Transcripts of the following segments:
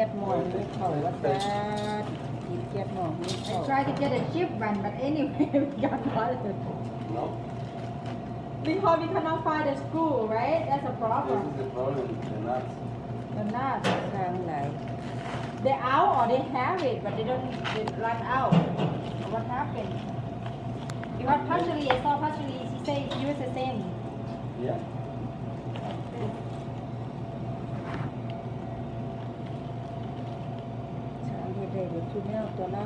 get more ไม่เข้าว่าแต่กิน get more ไม่ I เข้า try to get a cheap one but anyway we got one No, because we cannot find a screw right that's a this problem is the problem, the nuts. the nut ทางไหล they out or they have it but they don't they run out what happened because partially I saw partially she say use the same Yeah. ช้างเฮ็ดได้เบิดทุกแนวตัวเรา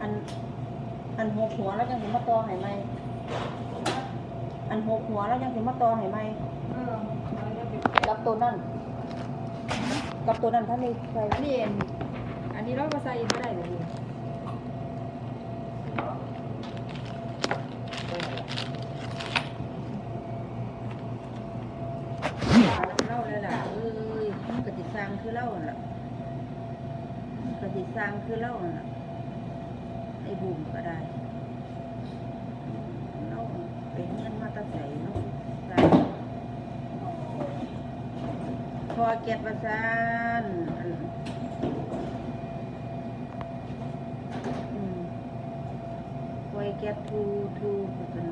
อัน อันหกหัวแล้วยังสิมาตอให้ไหมอันหกหัวแล้วยังสิมาตอให้ไหมกับตัวนั่นกับตัวนั้นท่านนี่ใส่อันนี้เองอันนี้เราก็ใส่ไม่ได้เลย เล่านล่ะมันกติสร้างคือเล่าหั่นล่ะไอ้บุ๋มก็ได้เล่าไปเงินมาตะใส่เนาะพอเก็บประสานอันอืมพอเก็บทูทูเป็น นั่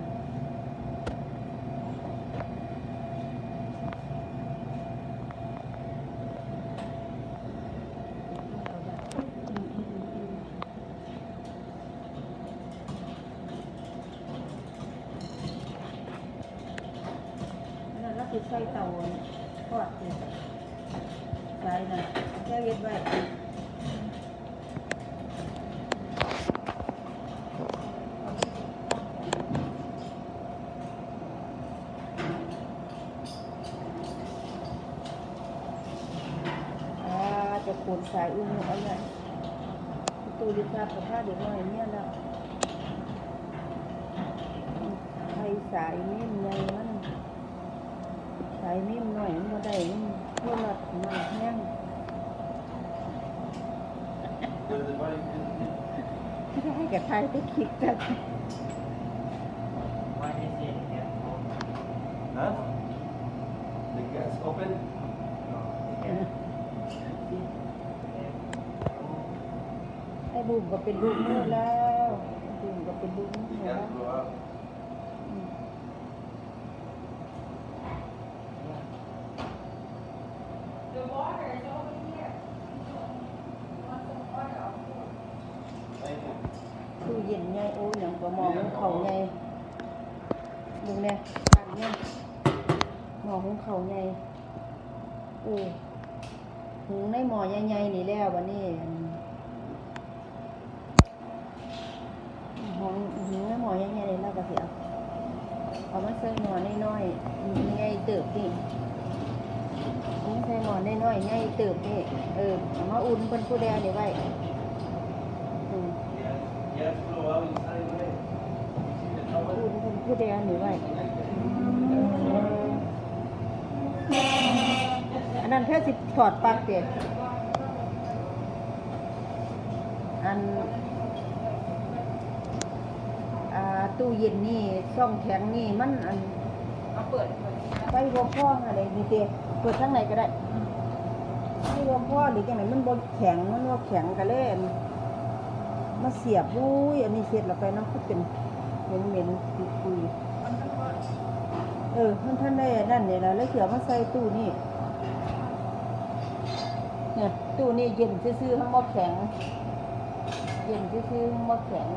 นแล้วคือ ใส่เตาทอดสิใส่นะแค่เย็ดไว้อ่าจะขูดสายอุ้มเอาเนี่ยตูดิซากับผ้าเดี๋ยวหน่อยเนี่ยแล้วไทยสายนิ่มใหญ่มัน ใส่นิ่มหน่อยมันบ่ได้มันเพื่อละมันแห้ง Where the body is. ไม่ได้กับไทยไปคิดกัน Why is it that Huh? The gas open? ไอ้บุ๋มก็เป็นลูกมือแล้วบุ๋มก็เป็นลูกมือ The แล้ว ไงโอ้ยองก็มองของเขาไงดูเนี่ยตามเนี่ยมองของเขาไงเออหุงในหมอใหญ่ๆนี่แล้ววันนี้อันหุงหุงในหมอใหญ่ๆนี่แล้วก็เสียเอามาใส่หมอน้อยๆใหญ่เติบนี่เอามาใส่หมอน้อยๆใหญ่เติบนี่เออเอามาอุ่นเป็นผู้แดงนี่ไว้อืม Yes, gas flow out inside way. You see the เอา trouble? อุ่นเป็นผู้แดงนี่ไว้อันนั้นแค่สิถอดปลั๊กเด็ดอันอตู้เย็นนี่ช่องแข็งนี่มันอันเอาเปิดเปิดไฟรวมพ่ออะไรนี่เตะเปิดข้างในก็ได้ไม่รวมพ่อหรือจังไหนมันบนแข็งมันว่าแข็งกันเลยนมาเสียบอุ้ยอันนี้เสร็จแล้วไปเนาะก็เป็น ม็นเหม็นๆปุยปุยๆเออมันท่านได้นั่นเนี่ยนะแล้วเสือมาใส่ตู้นี่เนี่ยตู้นี่เย็นซื่อๆข้างหม้อแข็ง เย็นซื่อๆข้างหม้อแข็ง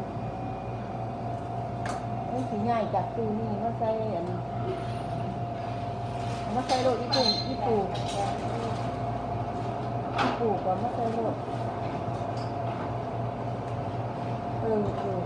เอ้ยสิง่ายจากตู้นี่มาใส่อันเอามาใส่โรดอีปูอีปูอีปูก่อนมาใส่โรดเออเออ